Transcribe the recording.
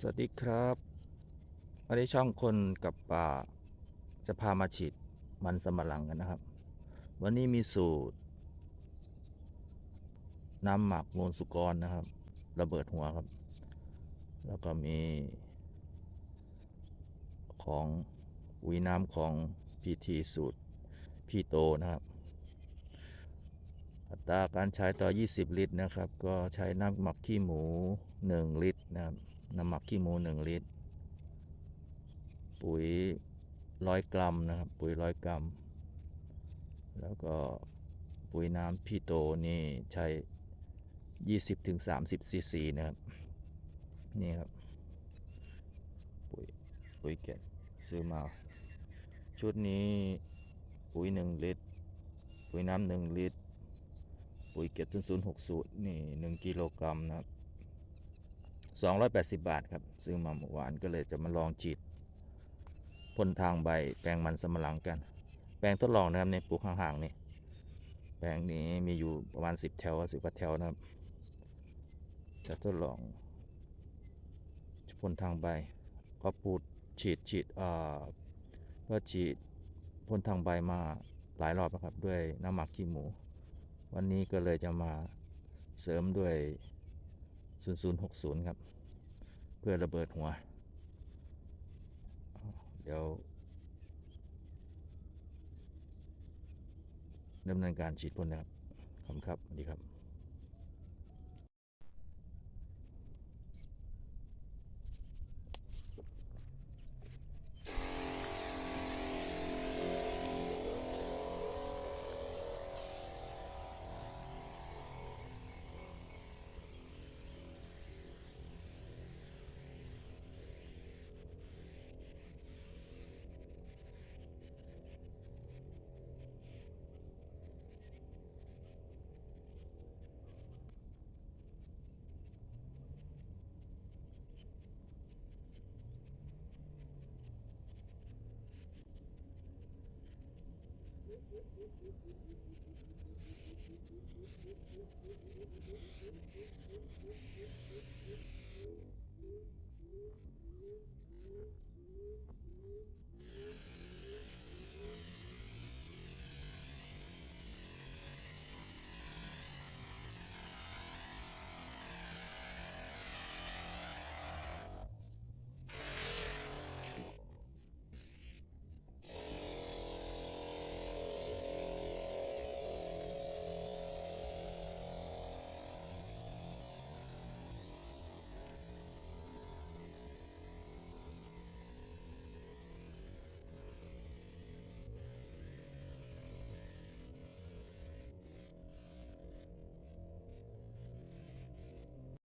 สวัสดีครับ วันนี้ช่องคนกับป่า จะพามาฉีดมันสำปะหลังกันนะครับ วันนี้มีสูตร น้ำหมักมูลสุกรนะครับ ระเบิดหัวครับ แล้วก็มี ของปุ๋ยน้ำของพีทีสูตร พี่โตนะครับ อัตราการใช้ต่อ 20 ลิตรนะครับ ก็ใช้น้ำหมักขี้หมู 1 ลิตรนะครับน้ำหมักขี้หมู 1 ลิตร ปุ๋ย100กรัมนะครับ ปุ๋ย100กรัม แล้วก็ปุ๋ยน้ำพี่โตนี่ใช้ 20-30ซีซีนะครับ นี่ครับ ปุ๋ยปุ๋ยเก็บซื้อมา ชุดนี้ปุ๋ย 1 ลิตร ปุ๋ยน้ำ1ลิตร ปุ๋ยเก็บศูนย์หกสูตรนี่หนึ่งกิโลกรัมนะครับสองร้อยแปดสิบบาทครับ ซื้อมาเมื่อวานก็เลยจะมาลองฉีดพ่นทางใบแปลงมันสำปะหลังกัน แปลงทดลองนะครับในปลูกห่างๆนี่แปลงนี้มีอยู่ประมาณสิบแถวสิบกว่าแถวนะครับ จะทดลองพ่นทางใบก็ปูดฉีดฉีดอ่อก็ฉีดพ่นทางใบมาหลายรอบแล้วครับ ด้วยน้ำหมักขี้หมู วันนี้ก็เลยจะมาเสริมด้วย 0060 ครับ เพื่อระเบิดหัว เดี๋ยวดำเนินการฉีดพ่นนะครับ ขอบคุณครับ สวัสดีครับ Thank you.